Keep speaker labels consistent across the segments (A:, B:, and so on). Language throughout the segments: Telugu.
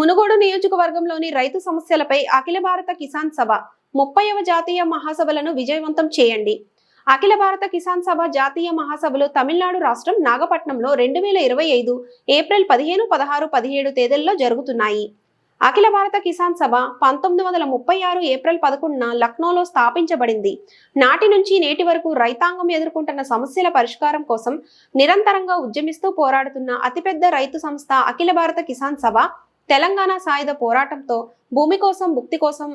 A: మునుగోడు నియోజకవర్గంలోని రైతు సమస్యలపై అఖిల భారత కిసాన్ సభ ముప్పైవ జాతీయ మహాసభలను విజయవంతం చేయండి. అఖిల భారత కిసాన్ సభ జాతీయ మహాసభలు తమిళనాడు రాష్ట్రం నాగపట్నంలో రెండు వేల ఇరవై ఐదు ఏప్రిల్ పదిహేను పదహారు పదిహేడు తేదీల్లో జరుగుతున్నాయి. అఖిల భారత కిసాన్ సభ పంతొమ్మిది వందల ముప్పై ఆరు ఏప్రిల్ పదకొండున లక్నోలో స్థాపించబడింది. నాటి నుంచి నేటి వరకు రైతాంగం ఎదుర్కొంటున్న సమస్యల పరిష్కారం కోసం నిరంతరంగా ఉద్యమిస్తూ పోరాడుతున్న అతిపెద్ద రైతు సంస్థ అఖిల భారత కిసాన్ సభ తెలంగాణ సాయుధ పోరాటంతో భూమి కోసం ముక్తి కోసం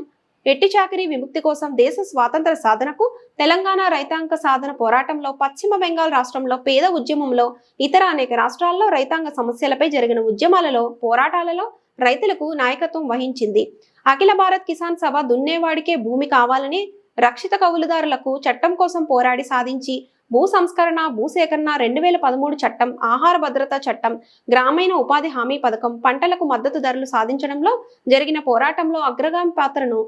A: ఎట్టి చాకరీ విముక్తి కోసం దేశ స్వాతంత్ర సాధనకు తెలంగాణ రైతాంగ సాధన పోరాటంలో పశ్చిమ బెంగాల్ రాష్ట్రంలో పేద ఉద్యమంలో ఇతర అనేక రాష్ట్రాల్లో రైతాంగ సమస్యలపై జరిగిన ఉద్యమాలలో పోరాటాలలో రైతులకు నాయకత్వం వహించింది. అఖిల భారత్ కిసాన్ సభ దున్నేవాడికే భూమి కావాలని రక్షిత కౌలుదారులకు చట్టం కోసం పోరాడి సాధించి భూ సంస్కరణ భూసేకరణ రెండు వేల పదమూడు చట్టం ఆహార భద్రత చట్టం గ్రామీణ ఉపాధి హామీ పథకం పంటలకు మద్దతు ధరలు సాధించడంలో జరిగిన పోరాటంలో అగ్రగామి పాత్రను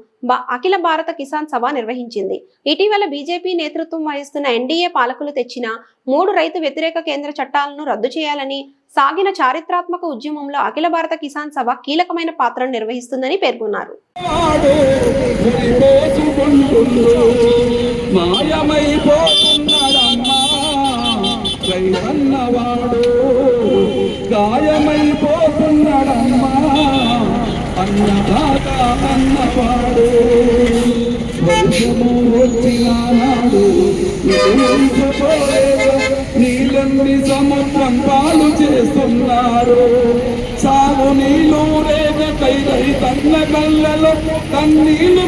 A: అఖిల భారత కిసాన్ సభ నిర్వహించింది. ఇటీవల బీజేపీ నేతృత్వం వహిస్తున్న ఎన్డీఏ పాలకులు తెచ్చిన మూడు రైతు వ్యతిరేక కేంద్ర చట్టాలను రద్దు చేయాలని సాగిన చారిత్రాత్మక ఉద్యమంలో అఖిల భారత కిసాన్ సభ కీలకమైన పాత్రను నిర్వహిస్తుందని పేర్కొన్నారు.
B: వాడు మాయమైపోతున్నాడమ్మా. రైతన్నవాడు గాయమైపోతున్నాడమ్మా అన్నదాత అన్నవాడు వర్షము వచ్చినాడు నీళ్ళన్ని సముద్రం పాలు చేస్తున్నారు. సాగు నీళ్ళు రేగ కై తన్న కళ్ళలో కన్నీళ్ళు